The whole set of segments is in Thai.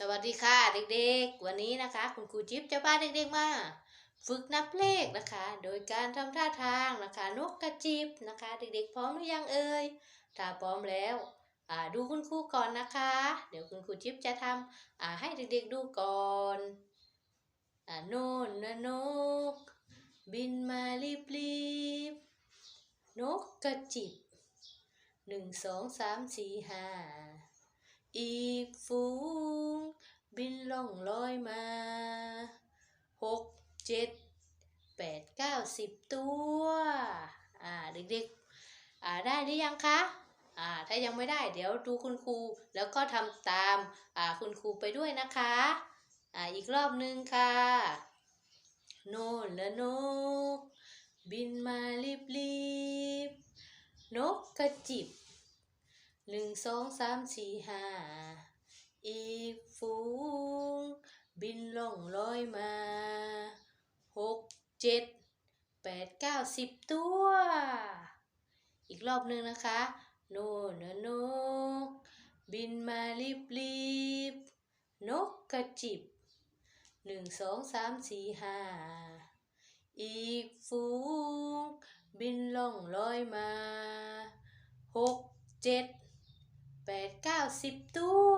สวัสดีค่ะเด็กๆ วันนี้นะคะ คุณครูจิ๊บจะพาเด็กๆมาฝึกนับเลขนะคะ โดยการทำท่าทางนะคะนกกระจิบนะคะ เด็กๆ พร้อมหรือยังเอ่ยถ้าพร้อมแล้วอ่าดูคุณครูก่อนนะคะ เดี๋ยวคุณครูจิ๊บจะทำอ่าให้เด็กๆดูก่อนอโน่นนะนก บินมารีบรีบๆนกกระจิบหนึ่งสองสามสี่ห้าอีกฝู บินล่องลอยมาหกเจ็ดแปดเก้าสิบตัว อ่าเด็กๆ อ่าได้หรือยังคะ อ่าถ้ายังไม่ได้เดี๋ยวดูคุณครูแล้วก็ทำตาม อ่าคุณครูไปด้วยนะคะ อ่าอีกรอบนึงค่ะโนนละนกบินมารีบรีบนกกระจิบหนึ่งสองสามสี่ห้า ล่องลอยมาหกเจ็ดแปดเก้าสิบตัว อีกรอบหนึ่งนะคะโนนนก บินมารีบรีบนกกระจิบหนึ่งสองสามสี่ห้าอีกฝูงบินล่องลอยมาหกเจ็ดแปดเก้าสิบตัว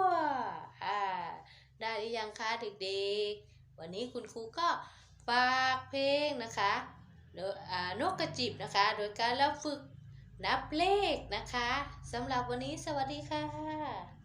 อ่า ได้หรือยังคะเด็กๆ วันนี้คุณครูก็ฝากเพลงนะคะโดยนกกระจิบนะคะ โดยการรับฝึกนับเลขนะคะสำหรับวันนี้สวัสดีค่ะ